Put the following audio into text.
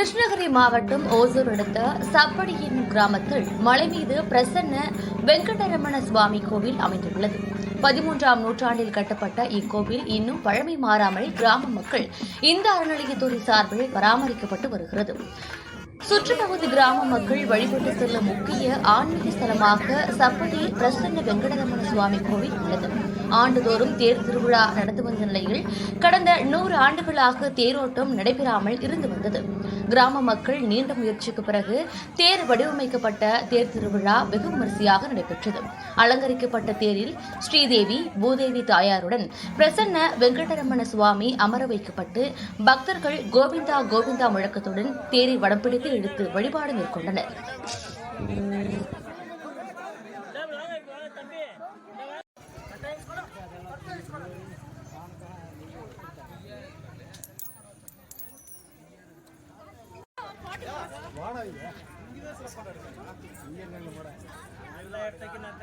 கிருஷ்ணகிரி மாவட்டம் ஓசூர் அடுத்த சப்படி என்னும் கிராமத்தில் மலை மீது பிரசன்ன வெங்கடரமண சுவாமி கோவில் அமைந்துள்ளது. பதிமூன்றாம் நூற்றாண்டில் கட்டப்பட்ட இக்கோவில் இன்னும் பழமை மாறாமல் கிராம மக்கள் இந்த அறநிலையத்துறை சார்பில் பராமரிக்கப்பட்டு வருகிறது. சுற்றுப்பகுதி கிராம மக்கள் வழிபட்டு செல்லும் முக்கிய ஆன்மீக ஸ்தலமாக சப்படி பிரசன்ன வெங்கடரமண சுவாமி கோவில் உள்ளது. ஆண்டுதோறும் தேர் திருவிழா நடந்து வந்த நிலையில் கடந்த நூறு ஆண்டுகளாக தேரோட்டம் நடைபெறாமல் இருந்து வந்தது. கிராம மக்கள் நீண்ட முயற்சிக்கு பிறகு தேர் வடிவமைக்கப்பட்ட தேர் திருவிழா வெகு விமரிசையாக நடைபெற்றது. அலங்கரிக்கப்பட்ட தேரில் ஸ்ரீதேவி பூதேவி தாயாருடன் பிரசன்ன வெங்கடரமண சுவாமி அமர வைக்கப்பட்டு பக்தர்கள் கோவிந்தா கோவிந்தா முழக்கத்துடன் தேரை வடம்பிடித்து இழுத்து வழிபாடு மேற்கொண்டனர். எல்லா இடத்துக்கும் நான்